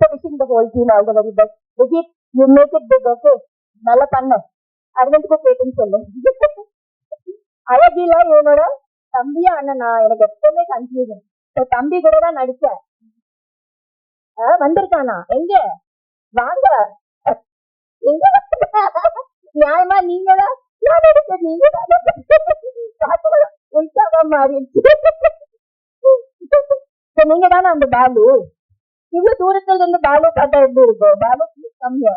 So the whole team all the very best. Vijit, you make it big, okay? நல்லா பண்ண. அரவிந்துக்கும் கேட்டுன்னு சொல்லு அழகில இவனோட தம்பியா அண்ணனா எனக்கு எப்பவுமே கன்ஃபியூஷன் கன்ஃபியூசன் தம்பி கூட தான் நடிச்சேன். வந்திருக்கானா? எங்க? வாங்க. எங்க? நியாயமா நீங்க தான். நான் நீங்க தான் மாறிடுச்சு நீங்க தானே அந்த பாலு? இவ்வளவு தூரத்துல இருந்து பாலு பார்த்தா எப்படி இருக்கும் பாலு கம்மியா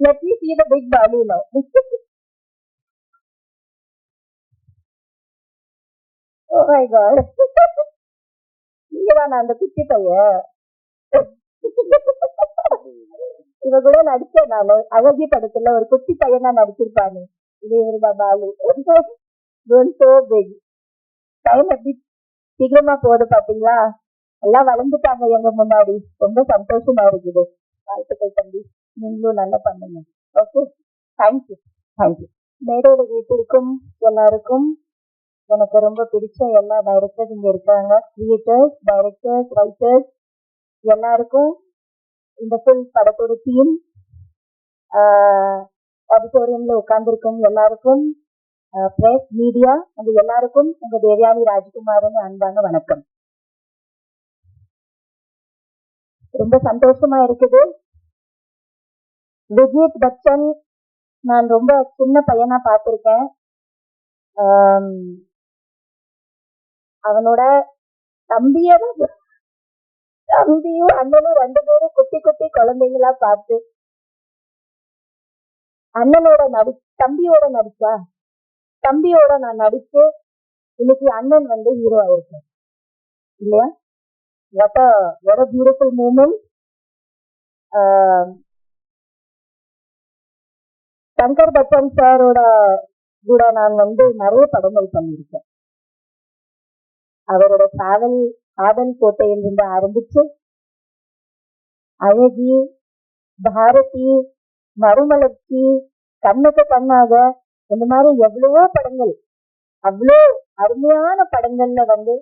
let me see the big ball now. Oh my god நீங்க தானே அந்த குட்டி பையன். இவ கூட நடிச்சேன் நானு. அழகி படத்துல ஒரு குட்டி பையனா நடிச்சிருப்பானு. இது இவருதான் பாலு. சோ பிக் டைம் எப்படி சீக்கிரமா போகுது பாத்தீங்களா? எல்லாம் வளர்ந்துட்டாங்க எங்க முன்னாடி. ரொம்ப சந்தோஷமா இருக்குது. வாழ்த்துக்கள் தம்பி. நீங்களும் நல்லா பண்ணுங்க. ஓகே தேங்க்யூ தேங்க்யூ மேடையில வீட்டிற்கும் எல்லாருக்கும் எனக்கு ரொம்ப பிடிச்ச எல்லா டைரக்டர்ஸ் இங்க இருக்காங்க. கிரியேட்டர்ஸ் டைரக்டர்ஸ் ரைட்டர்ஸ் எல்லாருக்கும் இந்த ஃபுல் படத்தோட டீம் ஆடிட்டோரியம்ல உட்கார்ந்துருக்கும் எல்லாருக்கும் பிரஸ் மீடியா உங்க எல்லாருக்கும் உங்க தேவயானி ராஜ்குமாரின் அன்பான வணக்கம். ரொம்ப சந்தோஷமா இருக்குது. விஜித் பச்சன் நான் ரொம்ப சின்ன பையனா பார்த்திருக்கேன். அவனோட தம்பிய தம்பியும் அண்ணனும் ரெண்டு பேரும் குட்டி குட்டி குழந்தைங்களா பார்த்து. அண்ணனோட நடி தம்பியோட நடிச்சா? தம்பியோட நான் நடிச்சு இன்னைக்கு அண்ணன் வந்து ஹீரோ ஆயிருக்கேன். இல்லையா? What a what a beautiful moment Shankar Bachchan சாரோட கூட நான் வந்து நிறைய படங்கள் பண்ணியிருக்கேன். அவரோட காதல் காதல் கோட்டையில் இருந்து ஆரம்பிச்சு அழகி பாரதி மறுமலர்ச்சி கண்ணுக்கு கண்ணாக இந்த மாதிரி எவ்வளவோ படங்கள் அவ்வளோ அருமையான படங்கள்ல வந்து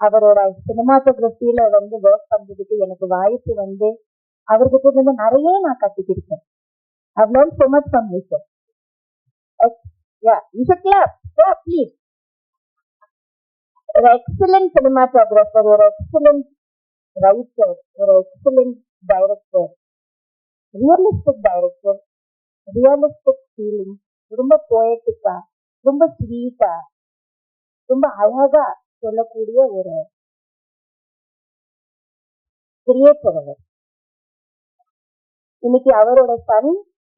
அவரோட சினிமாட்டோகிராஃபியில வந்து ஒர்க் பண்றதுக்கு எனக்கு வாய்ப்பு வந்து அவர்கிட்ட இருந்து நிறைய நான் கத்துக்கிட்டேன் I've learned so much from you, sir. Ex- yeah, you should clap. Yeah, please. ஒரு எக்ஸலண்ட் சினிமாட்டோகிராஃபர் ஒரு எக்ஸலண்ட் ரைட்டர் ஒரு excellent director realistic director realistic feeling ரொம்ப போயட்டிக்கா ரொம்ப ஸ்வீட்டா ரொம்ப அழகா சொல்லக்கூடிய ஒரு கிரியேட்டர் அவர் இன்னைக்கு அவரோட சன்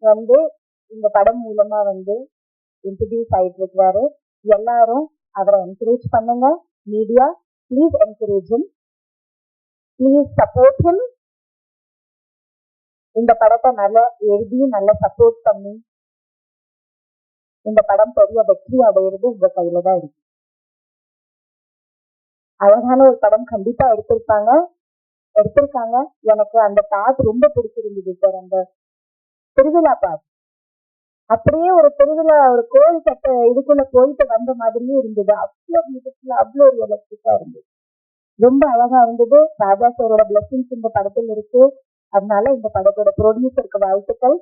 வந்து இந்த படம் மூலமா வந்து இன்ட்ரடியூஸ் ஆயிட்டு இருக்கிறாரு எல்லாரும் அவரை என்கரேஜ் பண்ணுங்க. Media please encourage him. Please support him இந்த படத்தை நல்லா எழுதி நல்லா சப்போர்ட் பண்ணி இந்த படம் பெரிய வெற்றி அடையிறது உங்க கையில தான் இருக்கு. அழகான ஒரு படம் கண்டிப்பா எடுத்திருப்பாங்க. எடுத்திருக்காங்க. எனக்கு அந்த பாட்டு ரொம்ப பிடிச்சிருந்தது சார். அந்த திருவிழா பாட்டு. அப்படியே ஒரு திருவிழா ஒரு கோயில் கட்ட இதுக்குள்ள போயிட்டு வந்த மாதிரியே இருந்தது. அவ்வளோ பியூட்டிஃபுல்லா அவ்வளோ ரியலிஸ்டிக்கா இருந்தது. ரொம்ப அழகா இருந்தது. ராஜா சாரோட பிளஸ்ஸிங்ஸ் இந்த படத்தில் இருக்கு. அதனால இந்த படத்தோட ப்ரொடியூசருக்கு வாழ்த்துக்கள்.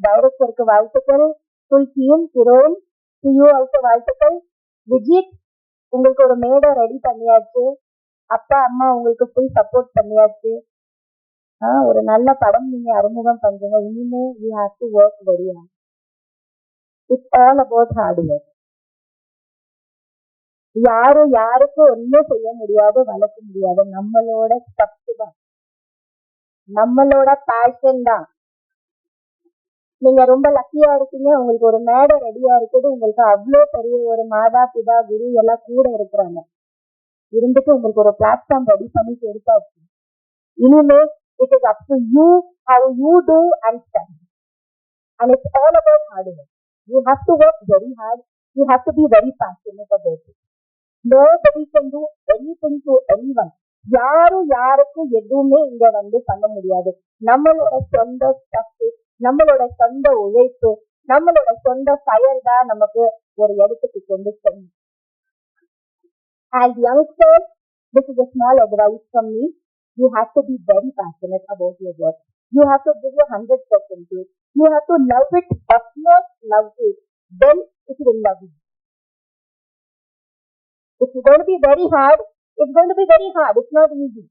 டைரக்டருக்கு வாழ்த்துக்கள். துல்கியும் டீம் ஹீரோயின் யூ வாழ்த்துக்கள். விஜித் உங்களுக்கு ஒரு மேடை ரெடி பண்ணியாச்சு. அப்பா அம்மா உங்களுக்கு ஃபுல் சப்போர்ட் பண்ணியாச்சு. ஆஹ் ஒரு நல்ல படம் நீங்க அறிமுகம் பண்றீங்க. இனிமே you have to work very hard it's all about hard work யாரும் யாருக்கும் ஒன்றும் செய்ய முடியாது வளர்க்க முடியாது. நம்மளோட சக்தி தான். நம்மளோட பேஷன் தான். நீங்க ரொம்ப லக்கியா இருக்கீங்க. உங்களுக்கு ஒரு மேடை ரெடியா இருக்குது. உங்களுக்கு அவ்வளோ பெரிய ஒரு மாதா பிதா குரு எல்லாம் கூட இருக்கிறாங்க. இருந்துட்டு உங்களுக்கு ஒரு பிளாட்ஃபார்ம் ரெடி பண்ணி கொடுத்தாச்சு. இனிமே it is up to you how you do and stand and it's all about hard work you have to work very hard you have to be very passionate about it nobody can do anything to any one யாரும் யாருக்கும் எதுவுமே இங்க வந்து பண்ண முடியாது. நம்மளோட சொந்த stuff நம்மளோட சொந்த உழைப்பு நம்மளோட சொந்த ஃபயர் தான் நமக்கு ஒரு இடத்துக்கு கொண்டு செல்லும் As youngsters, this is a small advice from me. you have to be very passionate about your work. You have to give your hundred percent to it. You have to love it, utmost love it. Then it will love you. It's going to be very hard. It's going to be very hard. It's not easy.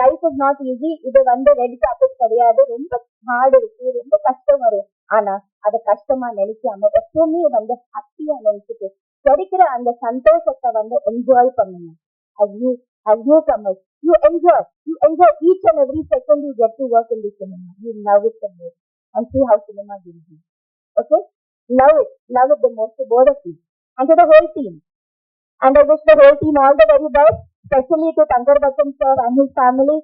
Life is not easy இது வந்து red carpet கிடையாது ரொம்ப heart இருக்கு ரொம்ப கஷ்டம் வரும் ஆனா அதை கஷ்டமா நினைக்காம எப்பவுமே வந்து ஹாப்பியா நினைச்சிட்டு கிடைக்கிற அந்த சந்தோஷத்தை வந்து என்ஜாய் பண்ணுங்க as you as newcomers you enjoy you enjoy each and every second you get to work in the cinema you love it the most and see how cinema will be okay love it love it the most to both of you and to the whole team and I wish the whole team all the very best especially to Tankar Bachchan sir and his family.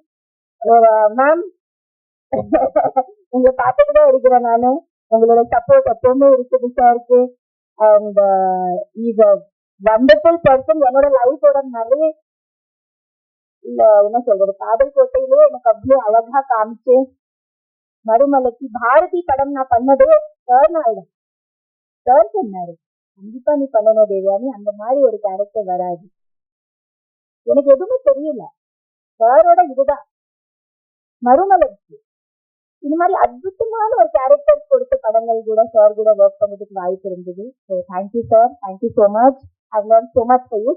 Uh, உங்களை பார்த்துட்டு தான் இருக்கிறேன் நானு. உங்களோட support எப்பவுமே இருக்குது சாருக்கு and is a wonderful person என்னோட லைஃபோட நிறைய இல்ல என்ன சொல்றது? காதல் கோட்டையிலே எனக்கு அவ்வளோ அழகா காமிச்சு. மறுமலர்ச்சி பாரதி படம் நான் பண்ணதே சார் ஆயிடும் சார் சொன்னாரு கண்டிப்பா நீ பண்ணணும் தேவியானி. அந்த மாதிரி ஒரு கேரக்டர் வராது. எனக்கு எதுவுமே தெரியல. சாரோட இதுதான். மறுமலர்ச்சி இந்த மாதிரி அற்புதமான ஒரு கேரக்டர் கொடுத்த படங்கள் கூட சார் கூட ஒர்க் பண்ணதுக்கு வாய்ப்பு இருந்தது. So thank you sir thank you so much I learn so much for you